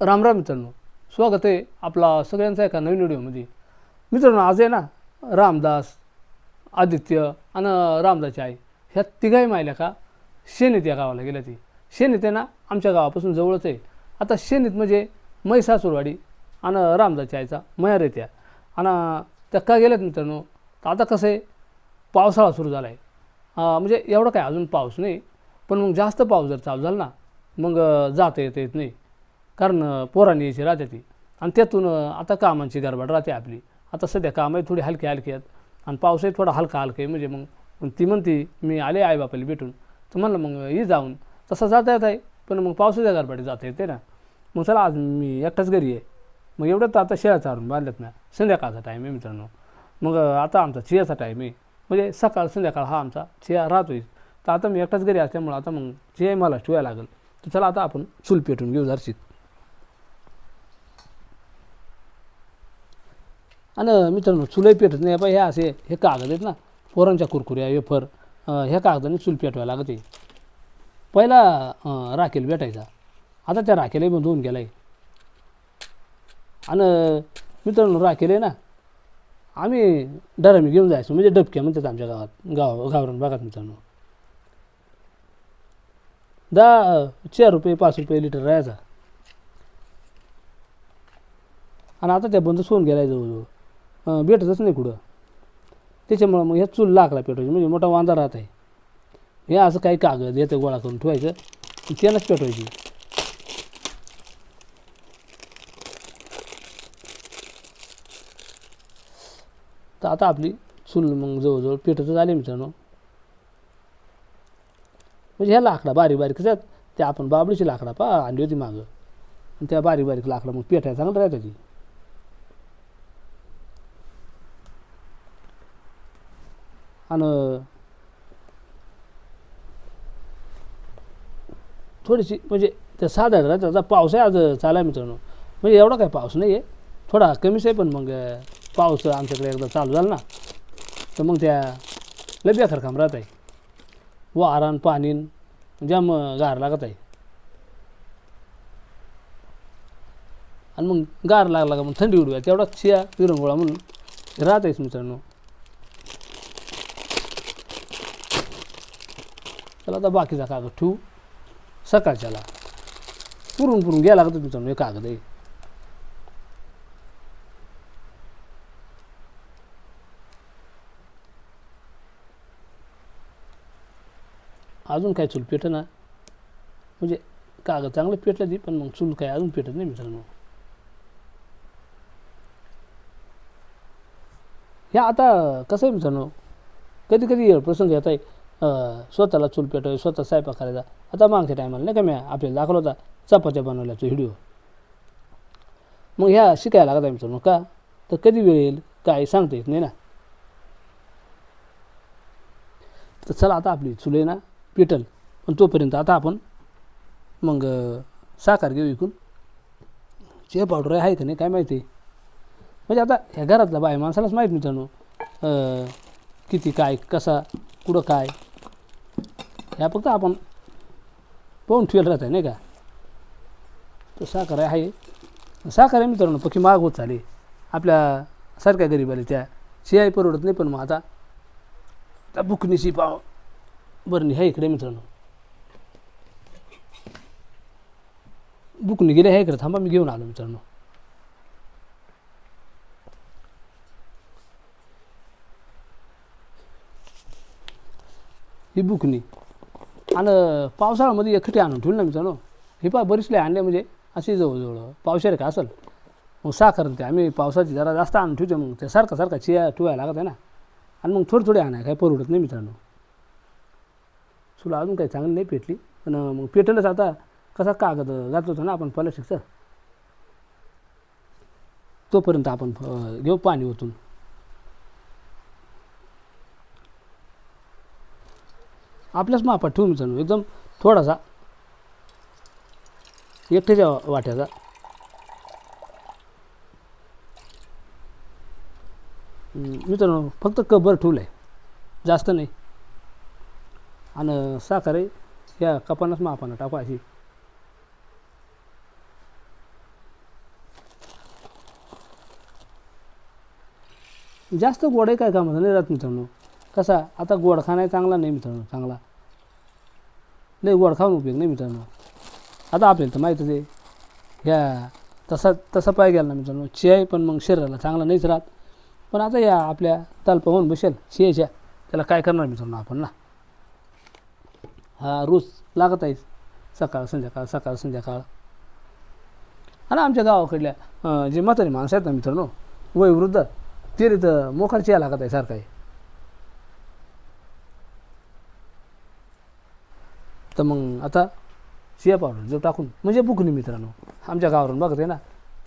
राम राम मित्रांनो. स्वागत आहे आपला सगळ्यांचा एका नवीन व्हिडिओमध्ये. मित्रांनो आज आहे ना रामदास आदित्य आणि रामदासची आई. ह्या तिघाही माहिल्या का? शेनीत या गावाला गेल्या ती. शेनीत आहे ना आमच्या गावापासून जवळच आहे. आता शेनीत म्हणजे म्हैसासूरवाडी आणि रामदासच्या आईचा मयार येत्या आणि त्या का गेल्यात मित्रांनो? आता कसं आहे पावसाळा सुरू झाला आहे म्हणजे एवढं काय अजून पाऊस नाही पण मग जास्त पाऊस जर चालू झाला ना मग जाता येता येत नाही. कारण पोरांनी यायची राहते ती. आणि त्यातून आता कामांची गडबड राहते आपली. आता सध्या कामही थोडी हलकी हलकी आहेत. आणि पावसही थोडा हलका हलका आहे म्हणजे मग ती म्हणते मी आले आई बापाला भेटून. तर म्हणलं मग ही जाऊन. तसं जाता येत आहे पण मग पावसाच्या गडबडीत जाता येते ना. मग चला आज मी एकटाच घरी आहे. मग एवढं तर आता शेळ्या चारून बांधल्यात ना. संध्याकाळचा टाईम आहे मित्रांनो. मग आता आमचा चियाचा टाईम आहे. म्हणजे सकाळ संध्याकाळ हा आमचा चिया राहतोय. तर आता मी एकटाच घरी असल्यामुळं आता मग चिया मला ठेवायला लागेल. तर चला आता आपण चूल पेटून घेऊ जरशीत आणि मित्रांनो चुलही पेटत नाही बा हे असे हे कागद आहेत ना पोरांच्या कुरकुऱ्या वेफर ह्या कागदाने चूल पेटवायला लागते. पहिला राखेल भेटायचा. आता त्या राखेलाही बंद होऊन गेला आहे आणि मित्रांनो राखेल आहे ना आम्ही डरामी घेऊन जायचो म्हणजे डबक्या म्हणतात आमच्या गावात गाव गावरान भागात मित्रांनो. दहा चार रुपये पाच रुपये लिटर राहायचा. आणि आता त्या बंदच होऊन आहे जवळजवळ. भेटतच नाही कुठं. त्याच्यामुळं मग ह्या चूल लाकडा पेटवायची म्हणजे मोठा वांदा राहत आहे. हे असं काही कागद येतं गोळा करून ठेवायचं. त्यानंच पेटवायची. तर आता आपली चूल मग जवळजवळ पेटतच आली मित्रांनो. म्हणजे ह्या लाकडा बारीक बारीक कसं त्या आपण बाबडीची लाकडा पा आणली होती मागं. आणि त्या बारीक बारीक लाकडा मग पेटायला चांगलं राहतं ती. आणि थोडीशी म्हणजे त्या साधारण राहतं आता पाऊस आहे आज चालाय मित्रांनो. म्हणजे एवढा काय पाऊस नाही आहे थोडा कमीच आहे पण मग पाऊस आमच्याकडे एकदा चालू झाला ना तर मग त्या लय खरखाम काम राहत आहे वारण पाणीन जाम गार लागत आहे. आणि मग गार लागला का मग थंडी उडूया तेवढाच चिया तिरंगोळा म्हणून राहत आहेस मित्रांनो. चला आता बाकीचा कागद ठेवू. सकाळच्याला पुरून पुरून घ्यायला लागतं तुमचा? हे कागद आहे. अजून काय चूल पेट ना म्हणजे कागद चांगलं पेटलं ती पण मग चूल काय अजून पेटत नाही मित्रांनो. ह्या आता कसं आहे मित्रांनो? कधी कधी प्रसंग येत आहे. स्वतःला चूल पेटवायची स्वतः स्वयंपाक करायचा. आता मागच्या टायमाला नाही का मी आपल्याला दाखवला होता चपात्या बनवल्याचा व्हिडिओ मग ह्या शिकायला लागत आहे मित्रांनो का? तर कधी वेळ येईल काय सांगता येत नाही ना. तर चला आता आपली चुले ना पेटल. पण तोपर्यंत आता आपण मग साखर घेऊ विकून चे पावडर आहे का नाही काय माहिती म्हणजे आता ह्या घरातल्या बाय माणसालाच माहीत मित्रांनो किती काय कसा कुठं काय. ह्या फक्त आपण पाहून ठेवलं राहत आहे नाही का? तर साखर आहे. साखर आहे मित्रांनो पक्की महाग होत चालली. आपल्या सारख्या गरीबाला त्या शियाई परवडत नाही पण मग आता त्या बुकनीशी पाव बरं ह्या इकडे मित्रांनो. बुकनी गेले ह्या इकडे थांबा मी घेऊन आलो मित्रांनो. ही बुकनी आणि पावसाळ्यामध्ये एकटे आणून ठेवली ना मित्रांनो हे पा बरीचले आणले म्हणजे अशी जवळजवळ पावसाळ्या का असेल? मग साखर ते आम्ही पावसाची जरा जास्त आणून ठेवतो मग ते सारखा सारखा चिया ठेवायला लागत आहे ना. आणि मग थोडे थोडे आणाय काही परवडत नाही मित्रांनो. तुला अजून काही चांगली नाही पेटली पण मग पेटलच आता. कसा कागद घातलं होतं ना आपण प्लास्टिकचं तोपर्यंत आपण घेऊ पाणी ओतून. आपल्याच मापात ठेवून जाणू एकदम थोडासा. एकट्याच्या वाट्याचा. मित्रांनो फक्त कबर ठेवलं आहे जास्त नाही. आणि साखर या कपानाच मापानं टाकायची जास्त गोडे काय कामाचं? नाही राहत मित्रांनो. कसा? आता गोडखा नाही चांगला नाही मित्रांनो चांगला. नाही गोड खाऊन उपयोग नाही मित्रांनो. आता आपल्याला तर माहीतच आहे. ह्या तसा तसा पाय गेला ना मित्रांनो चिया पण मग शरीराला चांगला नाहीच राहत. पण आता या आपल्या तल्प होऊन बसेल चियाच्या त्याला काय करणार मित्रांनो आपण ना? हा रोज लागत आहे. सकाळ संध्याकाळ सकाळ संध्याकाळ. आणि आमच्या गावाकडल्या जे म्हातारी माणसं आहेत ना मित्रांनो वयवृद्ध ते तर मोखार चिया लागत आहे सारखं आहे. तर मग आता चिया पावडर जो टाकून म्हणजे बुकनी मित्रांनो. आमच्या गावावरून बघत आहे ना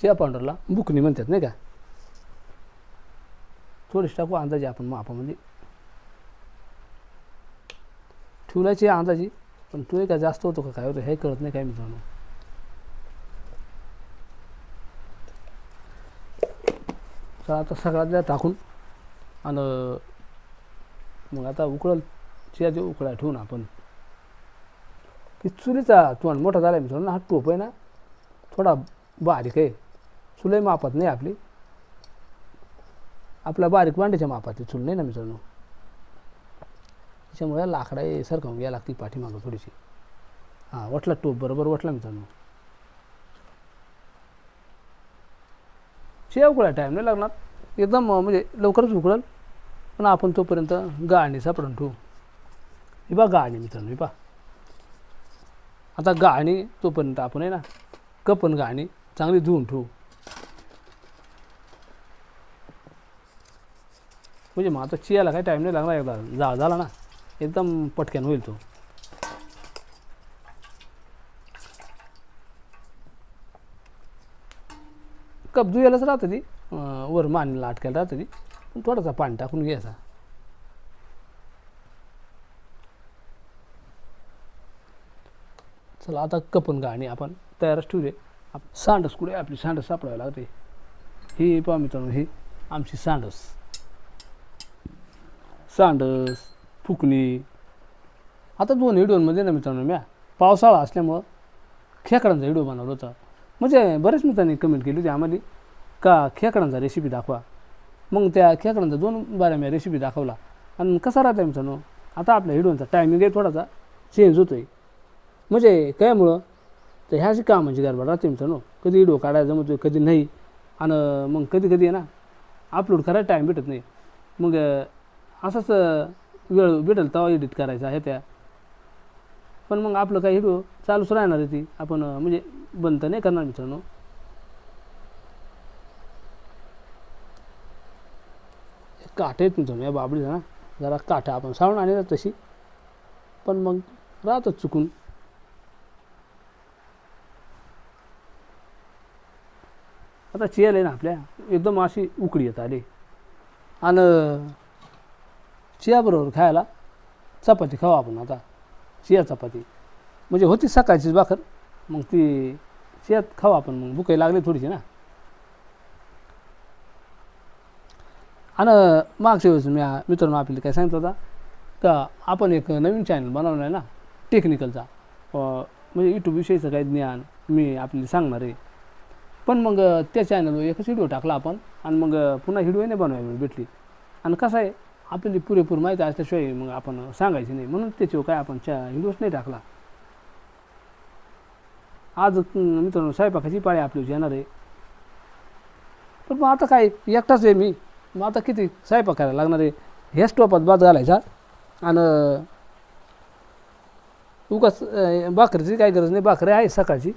चिया पावडरला बुकनी म्हणतात नाही का? थोडीशी टाकू अंदाजे आपण मापामध्ये. ठेवला चिया अंदाजे पण तो का जास्त होतो का काय होतं हे कळत नाही काय मित्रांनो. तर आता सगळ्यात टाकून आणि मग आता उकळल चिया जे उकळा ठेवून आपण. की चुलीचा तोंड मोठा झाला मित्रांनो हा टोप आहे ना थोडा बारीक आहे. चुलही मापात नाही आपली. आपल्या बारीक वांड्याच्या मापात चूल नाही ना मित्रांनो? त्याच्यामुळे लाकडा हे सरकावून घ्यायला लागतील पाठीमागं थोडीशी. हां वटला टोप बरोबर वटला मित्रांनो. चिया उकळा टाईम नाही लागणार. एकदम म्हणजे लवकरच उकळल पण आपण तोपर्यंत गाळणी सापडून ठेवू. ही बा गाळणी मित्रांनो ही पा आता गाळणी तोपर्यंत आपण आहे ना कपन गाळणी चांगली धुवून ठेवू. म्हणजे मग आता चियाला काही टाईम नाही लागणार एकदा. जा झाला ना. एकदम पटक्यान होईल तो. कप धुयालाच राहतं ती. वर मानेला अटकायला राहतं ती. पण थोडासा पाणी टाकून घ्यायचा. चला आता कपन गाणी आपण तयारच ठेवले आप सांडस कुठे? आपली सांडस सापडावी लागते. ही पहा मित्रांनो ही आमची सांडस. सांडस फुकणी. आता दोन व्हिडिओमध्ये ना मित्रांनो म्या पावसाळा असल्यामुळं खेकडांचा व्हिडिओ बनवला होता. म्हणजे बरेच मित्रांनी कमेंट केली होती आम्हाला का खेकडांचा रेसिपी दाखवा. मग त्या खेकडांचा दोन बाऱ्या मी रेसिपी दाखवला. आणि कसा राहता मित्रांनो आता आपल्या व्हिडिओचा टायमिंग आहे थोडासा चेंज होतो आहे म्हणजे कायमुळं? तर ह्याची कामाची गडबड म्हणजे राहते मित्रांनो. कधी व्हिडिओ काढायला जमतो कधी नाही. आणि मग कधी कधी आहे ना अपलोड करायला टाईम भेटत नाही. मग अं, असंच वेळ भेटेल तेव्हा एडिट करायचा आहे त्या. पण मग आपलं काही व्हिडिओ चालूच राहणार आहे ती. आपण म्हणजे बंद तर नाही करणार मित्रांनो. काठ आहेत मित्रांनो या बाबडीला ना. जरा काठा आपण सावून आणि तशी. पण मग राहतात चुकून. आता चियल आहे ना आपल्या. एकदम अशी उकळी येत आली. आणि चियाबरोबर खायला चपाती खाऊ आपण आता. चिया चपाती. म्हणजे होती सकाळचीच भाकर. मग ती चियात खाऊ आपण. मग भुकाई लागली थोडीशी ना. आणि मागच्या वेळेस मी मित्रांनो आपल्याला काय सांगितलं होता? का आपण एक नवीन चॅनल बनवलं आहे ना? टेक्निकलचा म्हणजे यूट्यूबविषयीचं काही ज्ञान मी आपल्याला सांगणार आहे. पण मग त्या चॅनलवर एकच व्हिडिओ टाकला आपण आणि मग पुन्हा व्हिडिओ नाही बनवायला भेटली. आणि कसं आहे आपल्याला पुरेपूर माहिती असल्याशिवाय मग आपण सांगायची नाही. म्हणून त्याच्यावर काय आपण चा व्हिडिओच नाही टाकला. आज मित्रांनो स्वयंपाकाची पाळी आपली येणार आहे. पण मग आता काय एकटाच आहे मी. मग आता किती स्वयंपाक करायला लागणार आहे? ह्या स्टॉपात भात घालायचा आणि उगाच भाकरीची काही गरज नाही. भाकरी आहे सकाळची.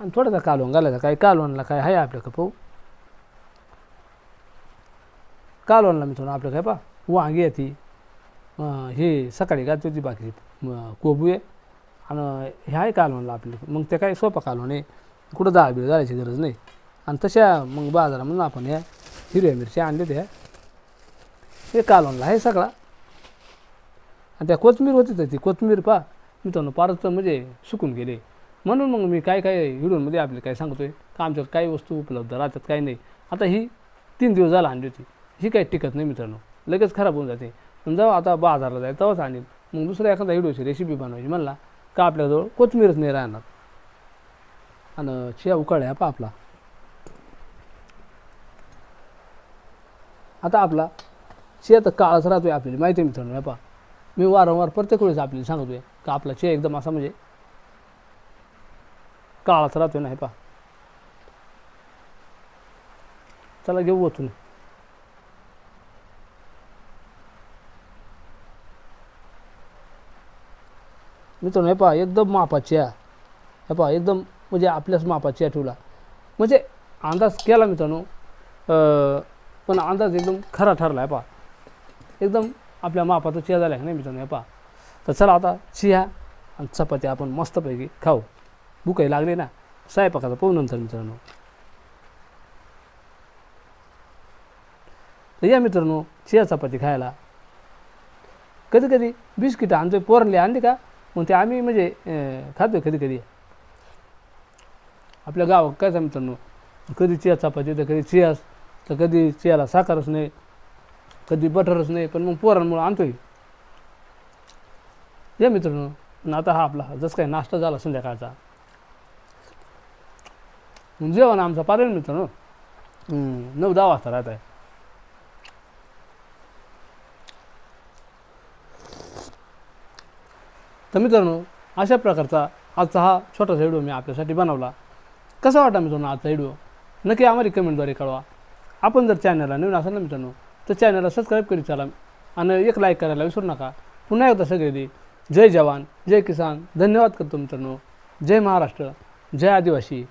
आणि थोडासा कालवण घालायचा. काय कालवणला काय आहे आपल्याकडं पाहू? कालवणला मित्रांनो आपलं काय पा वांगी आहे ती. हे सकाळी घालते होती भाकरी. कोबू आहे. आणि हे आहे कालवणला आपली. मग ते काय सोपा कालवण आहे. कुठं दहा बिळ जायची गरज नाही. आणि तशा मग बाजारामधून आपण ह्या हिरव्या मिरच्या आणल्या त्या हे कालवणला आहे सगळा. आणि त्या कोथमीर होती तर ती कोथमीर पा मित्रांनो पारच म्हणजे सुकून गेले. म्हणून मग मी काय काय व्हिडिओमध्ये आपले काय सांगतोय? का आमच्याकडे काही वस्तू उपलब्ध राहतात काही नाही. आता ही तीन दिवस झाला आणली होती. ही काही टिकत नाही मित्रांनो. लगेच खराब होऊन जाते. पण आता बाजारला जाईल तेव्हाच आणील मग दुसऱ्या एखादा व्हिडिओची रेसिपी बनवायची म्हणला का आपल्याजवळ कोथमीरच नाही राहणार? आणि चिया उकाळ्या पा आपला. आता आपला चिया तर काळाच राहतोय आपल्याला. माहिती आहे मित्रांनो हे पहा. मी वारंवार प्रत्येक वेळेस आपल्याला सांगतोय का आपला चिया एकदम असा म्हणजे काळाच चला ना हे पहा. चला घेऊ ओतून मित्रांनो हे पहा एकदम मापाची आहे हे पहा एकदम म्हणजे आपल्याच मापाची आहे ठेवला. म्हणजे अंदाज केला मित्रांनो अं, पण अंदाज एकदम खरा ठरला आहे पहा. एकदम आपल्या मापाचा चिया झाला आहे नाही मित्रांनो हे पहा. तर चला आता चिया आणि चपाती आपण मस्तपैकी खाऊ. भूकही लागली ना. स्वयंपाकाचा पाहू नंतर मित्रांनो. तर या मित्रांनो चिया चपाती खायला. कधी कधी बिस्किट आणतोय पोरणले आणली का? मग ते आम्ही म्हणजे खातोय कधी कधी. आपल्या गावात काय सांग मित्रांनो? कधी चिया चपाती तर कधी चियास तर कधी चियाला साखरच नाही कधी बटरच नाही पण मग पोरांमुळं आणतोय. या मित्रांनो आता हा आपला जसं काही नाश्ता झाला संध्याकाळचा. जेवण आमचा पारेल मित्रांनो. हम्म, नऊ दहा वाजता राहत आहे. तर मित्रांनो अशा प्रकारचा आजचा हा छोटासा व्हिडिओ मी आपल्यासाठी बनवला. कसा वाटला मित्रांनो आजचा व्हिडिओ? नक्की आम्हाला कमेंटद्वारे कळवा. आपण जर चॅनलला नवीन असाल ना मित्रांनो तर चॅनलला सबस्क्राईब करीत चला आणि एक लाईक करायला विसरू नका. पुन्हा एकदा सगळे दे जय जवान जय किसान. धन्यवाद करतो मित्रांनो. जय महाराष्ट्र जय आदिवासी.